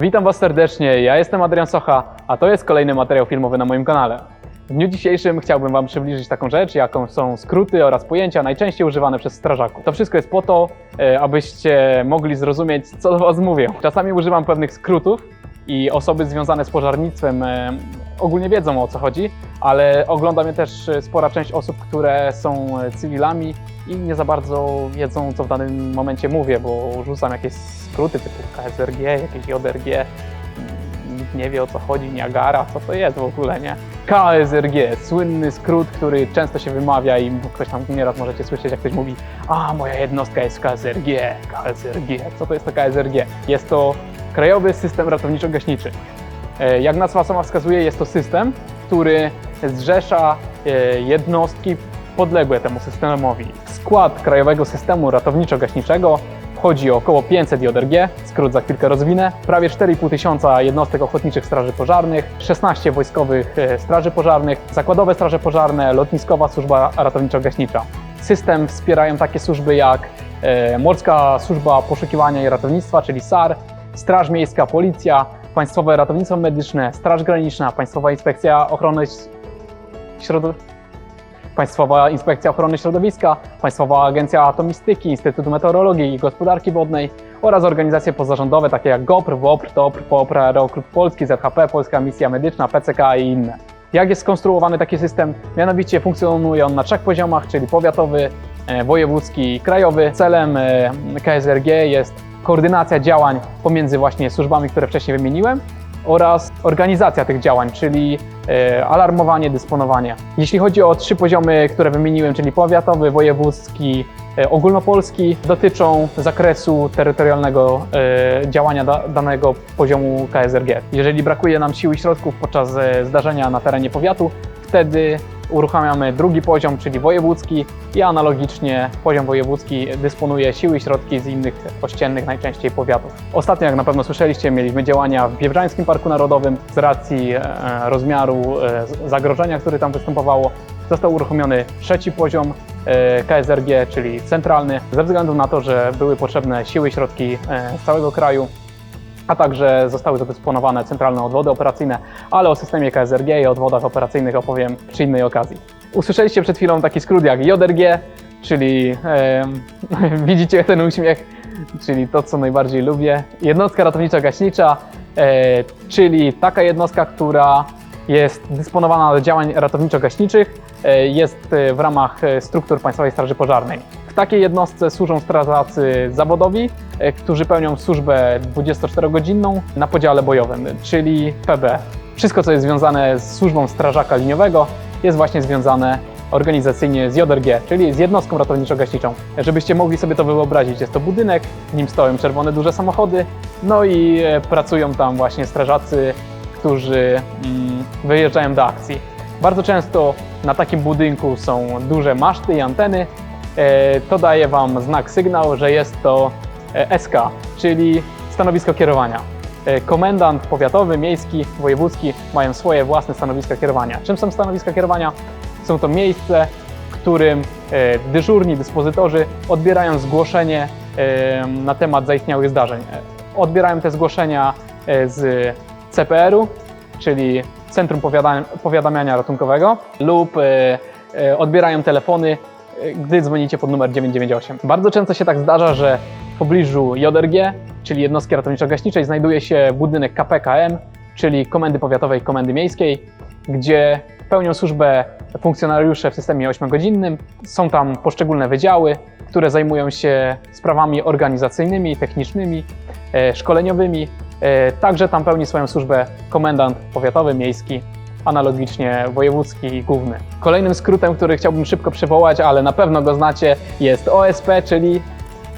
Witam Was serdecznie, ja jestem Adrian Socha, a to jest kolejny materiał filmowy na moim kanale. W dniu dzisiejszym chciałbym Wam przybliżyć taką rzecz, jaką są skróty oraz pojęcia najczęściej używane przez strażaków. To wszystko jest po to, e, abyście mogli zrozumieć, co do Was mówię. Czasami używam pewnych skrótów i osoby związane z pożarnictwem e, ogólnie wiedzą o co chodzi, ale ogląda mnie też e, spora część osób, które są e, cywilami i nie za bardzo wiedzą, co w danym momencie mówię, bo rzucam jakieś skróty typu KSRG, jakieś JRG. Nikt nie wie o co chodzi, Niagara, co to jest w ogóle, nie? KSRG, słynny skrót, który często się wymawia i ktoś tam nieraz możecie słyszeć, jak ktoś mówi a moja jednostka jest KSRG, KSRG. Co to jest to KSRG? Jest to Krajowy System Ratowniczo-Gaśniczy. E, Jak nazwa sama wskazuje, jest to system, który zrzesza e, jednostki podległe temu systemowi. W skład Krajowego Systemu Ratowniczo-Gaśniczego wchodzi około 500 JRG, skrót za chwilkę rozwinę, prawie 4,5 tysiąca jednostek ochotniczych straży pożarnych, 16 wojskowych e, straży pożarnych, zakładowe straże pożarne, lotniskowa służba ratowniczo-gaśnicza. System wspierają takie służby jak Morska Służba Poszukiwania i Ratownictwa, czyli SAR, Straż Miejska, Policja, Państwowe Ratownictwo Medyczne, Straż Graniczna, Państwowa Inspekcja Ochrony Środowiska. Państwowa Inspekcja Ochrony Środowiska, Państwowa Agencja Atomistyki, Instytut Meteorologii i Gospodarki Wodnej oraz organizacje pozarządowe takie jak GOPR, WOPR, TOPR, POPR, Aeroklub Polski, ZHP, Polska Misja Medyczna, PCK i inne. Jak jest skonstruowany taki system? Mianowicie funkcjonuje on na trzech poziomach, czyli powiatowy, e, wojewódzki i krajowy. Celem e, KSRG jest koordynacja działań pomiędzy właśnie służbami, które wcześniej wymieniłem oraz organizacja tych działań, czyli e, alarmowanie, dysponowanie. Jeśli chodzi o trzy poziomy, które wymieniłem, czyli powiatowy, wojewódzki, e, ogólnopolski, dotyczą zakresu terytorialnego e, działania da, danego poziomu KSRG. Jeżeli brakuje nam sił i środków podczas zdarzenia na terenie powiatu, wtedy uruchamiamy drugi poziom, czyli wojewódzki i analogicznie poziom wojewódzki dysponuje siły i środki z innych ościennych, najczęściej powiatów. Ostatnio, jak na pewno słyszeliście, mieliśmy działania w Biebrzańskim Parku Narodowym z racji e, rozmiaru e, zagrożenia, które tam występowało. Został uruchomiony trzeci poziom e, KSRG, czyli centralny, ze względu na to, że były potrzebne siły i środki z całego kraju a także zostały zadysponowane centralne odwody operacyjne, ale o systemie KSRG i odwodach operacyjnych opowiem przy innej okazji. Usłyszeliście przed chwilą taki skrót jak JRG, czyli em, widzicie ten uśmiech, czyli to, co najbardziej lubię. Jednostka ratowniczo-gaśnicza, e, czyli taka jednostka, która jest dysponowana do działań ratowniczo-gaśniczych, e, jest e, w ramach e, struktur Państwowej Straży Pożarnej. W takiej jednostce służą strażacy zawodowi, e, którzy pełnią służbę 24-godzinną na podziale bojowym, czyli PB. Wszystko, co jest związane z służbą strażaka liniowego, jest właśnie związane organizacyjnie z JRG, czyli z jednostką ratowniczo-gaśniczą. Żebyście mogli sobie to wyobrazić, jest to budynek, w nim stoją czerwone duże samochody, no i e, pracują tam właśnie strażacy, którzy mm, wyjeżdżają do akcji. Bardzo często na takim budynku są duże maszty i anteny. E, To daje Wam znak, sygnał, że jest to e, SK, czyli stanowisko kierowania. E, Komendant powiatowy, miejski, wojewódzki mają swoje własne stanowiska kierowania. Czym są stanowiska kierowania? Są to miejsce, w którym dyżurni dyspozytorzy odbierają zgłoszenie na temat zaistniałych zdarzeń. Odbierają te zgłoszenia z CPR-u, czyli Centrum Powiada- Powiadamiania Ratunkowego, lub odbierają telefony, gdy dzwonicie pod numer 998. Bardzo często się tak zdarza, że w pobliżu JRG, czyli jednostki ratowniczo-gaśniczej, znajduje się budynek KPKM, czyli Komendy Powiatowej Komendy Miejskiej, gdzie pełnią służbę funkcjonariusze w systemie 8-godzinnym. Są tam poszczególne wydziały, które zajmują się sprawami organizacyjnymi, technicznymi, e, szkoleniowymi. E, Także tam pełni swoją służbę komendant powiatowy, miejski, analogicznie wojewódzki i główny. Kolejnym skrótem, który chciałbym szybko przywołać, ale na pewno go znacie, jest OSP, czyli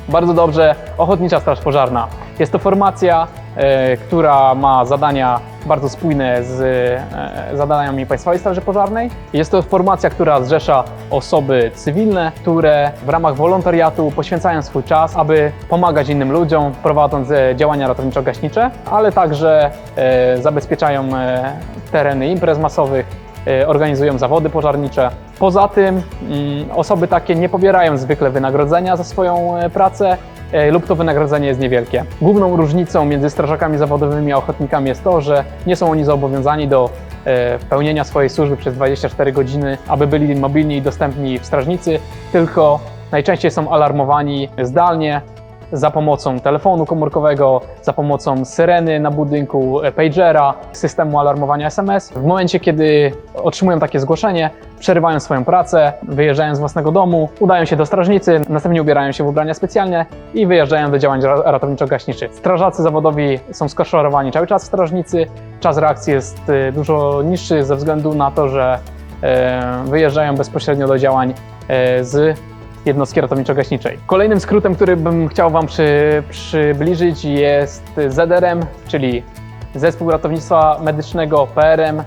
bardzo dobrze Ochotnicza Straż Pożarna. Jest to formacja, e, która ma zadania bardzo spójne z e, zadaniami Państwowej Straży Pożarnej. Jest to formacja, która zrzesza osoby cywilne, które w ramach wolontariatu poświęcają swój czas, aby pomagać innym ludziom, prowadząc e, działania ratowniczo-gaśnicze, ale także e, zabezpieczają tereny imprez masowych, organizują zawody pożarnicze. Poza tym mm, osoby takie nie pobierają zwykle wynagrodzenia za swoją pracę, lub to wynagrodzenie jest niewielkie. Główną różnicą między strażakami zawodowymi a ochotnikami jest to, że nie są oni zobowiązani do e, pełnienia swojej służby przez 24 godziny, aby byli mobilni i dostępni w strażnicy, tylko najczęściej są alarmowani zdalnie za pomocą telefonu komórkowego, za pomocą syreny na budynku, e, pagera, systemu alarmowania SMS. W momencie, kiedy otrzymują takie zgłoszenie, przerywają swoją pracę, wyjeżdżają z własnego domu, udają się do strażnicy, następnie ubierają się w ubrania specjalne i wyjeżdżają do działań ra- ratowniczo-gaśniczych. Strażacy zawodowi są skoszorowani cały czas w strażnicy, czas reakcji jest e, dużo niższy ze względu na to, że e, wyjeżdżają bezpośrednio do działań z jednostki ratowniczo-gaśniczej. Kolejnym skrótem, który bym chciał Wam przy, przybliżyć jest ZRM, czyli Zespół Ratownictwa Medycznego PRM,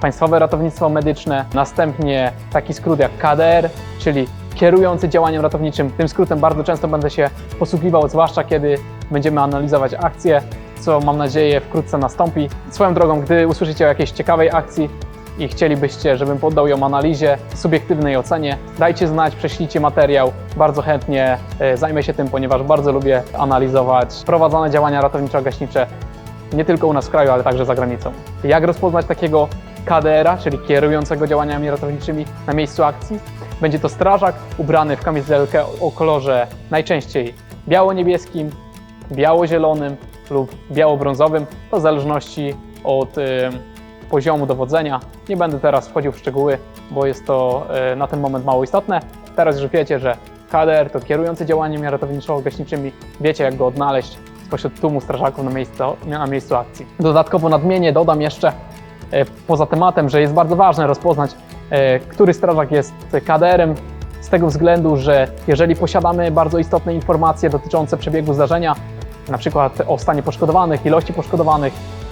Państwowe Ratownictwo Medyczne, następnie taki skrót jak KDR, czyli kierujący działaniem ratowniczym. Tym skrótem bardzo często będę się posługiwał, zwłaszcza kiedy będziemy analizować akcje, co mam nadzieję wkrótce nastąpi. Swoją drogą, gdy usłyszycie o jakiejś ciekawej akcji, i chcielibyście, żebym poddał ją analizie, subiektywnej ocenie, dajcie znać, prześlijcie materiał. Bardzo chętnie e, zajmę się tym, ponieważ bardzo lubię analizować prowadzone działania ratowniczo-gaśnicze nie tylko u nas w kraju, ale także za granicą. Jak rozpoznać takiego KDR-a, czyli kierującego działaniami ratowniczymi na miejscu akcji? Będzie to strażak ubrany w kamizelkę o kolorze najczęściej biało-niebieskim, biało-zielonym lub biało-brązowym, to w zależności od poziomu dowodzenia. Nie będę teraz wchodził w szczegóły, bo jest to y, na ten moment mało istotne. Teraz już wiecie, że KDR to kierujący działaniami ratowniczo-gaśniczymi. Wiecie, jak go odnaleźć spośród tłumu strażaków na miejscu, na miejscu akcji. Dodatkowo nadmienię, dodam jeszcze e, poza tematem, że jest bardzo ważne rozpoznać, e, który strażak jest KDR-em, z tego względu, że jeżeli posiadamy bardzo istotne informacje dotyczące przebiegu zdarzenia, na przykład o stanie poszkodowanych, ilości poszkodowanych, e,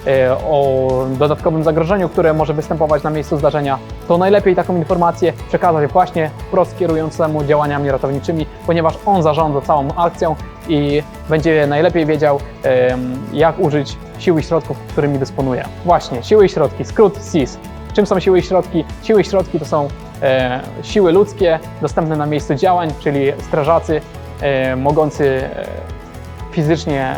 o dodatkowym zagrożeniu, które może występować na miejscu zdarzenia, to najlepiej taką informację przekazać właśnie wprost kierującemu działaniami ratowniczymi, ponieważ on zarządza całą akcją i będzie najlepiej wiedział, jak użyć sił i środków, którymi dysponuje. Właśnie, siły i środki, skrót SIS. Czym są siły i środki? Siły i środki to są e, siły ludzkie dostępne na miejscu działań, czyli strażacy e, mogący e, fizycznie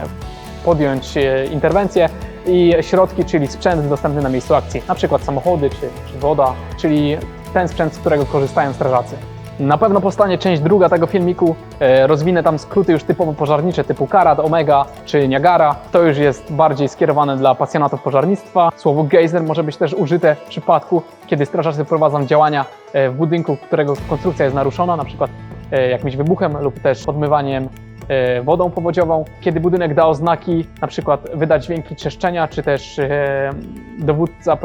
podjąć e, interwencję i środki, czyli sprzęt dostępny na miejscu akcji, na przykład samochody czy, czy woda, czyli ten sprzęt, z którego korzystają strażacy. Na pewno powstanie część druga tego filmiku. E, Rozwinę tam skróty już typowo pożarnicze typu Karat, Omega czy Niagara. To już jest bardziej skierowane dla pasjonatów pożarnictwa. Słowo geyser może być też użyte w przypadku, kiedy strażacy prowadzą działania e, w budynku, którego konstrukcja jest naruszona, na przykład e, jakimś wybuchem lub też podmywaniem wodą powodziową. Kiedy budynek da oznaki, na przykład wydać dźwięki trzeszczenia, czy też e, dowódca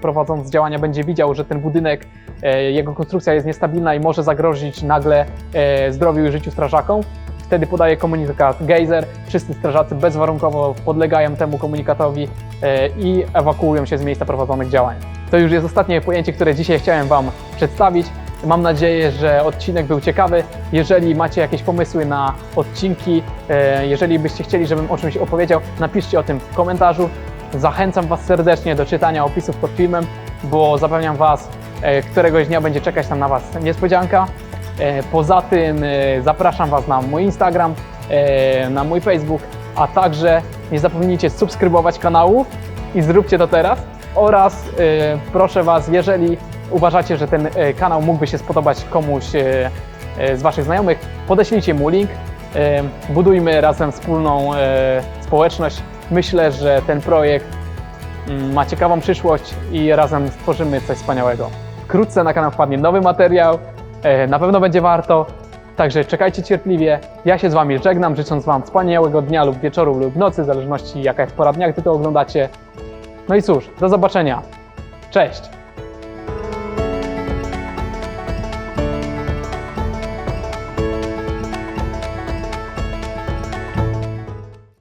prowadząc działania będzie widział, że ten budynek, e, jego konstrukcja jest niestabilna i może zagrozić nagle e, zdrowiu i życiu strażakom. Wtedy podaje komunikat gejzer, wszyscy strażacy bezwarunkowo podlegają temu komunikatowi e, i ewakuują się z miejsca prowadzonych działań. To już jest ostatnie pojęcie, które dzisiaj chciałem Wam przedstawić. Mam nadzieję, że odcinek był ciekawy. Jeżeli macie jakieś pomysły na odcinki, e, jeżeli byście chcieli, żebym o czymś opowiedział, napiszcie o tym w komentarzu. Zachęcam Was serdecznie do czytania opisów pod filmem, bo zapewniam Was, e, któregoś dnia będzie czekać tam na Was niespodzianka. E, Poza tym zapraszam Was na mój Instagram, na mój Facebook, a także nie zapomnijcie subskrybować kanału i zróbcie to teraz. Oraz proszę Was, jeżeli uważacie, że ten e, kanał mógłby się spodobać komuś e, e, z Waszych znajomych, podeślijcie mu link. Budujmy razem wspólną społeczność. Myślę, że ten projekt mm, ma ciekawą przyszłość i razem stworzymy coś wspaniałego. Wkrótce na kanał wpadnie nowy materiał, na pewno będzie warto, także czekajcie cierpliwie. Ja się z Wami żegnam, życząc Wam wspaniałego dnia lub wieczoru lub nocy, w zależności jaka jest pora dnia, gdy to oglądacie. No i cóż, do zobaczenia. Cześć!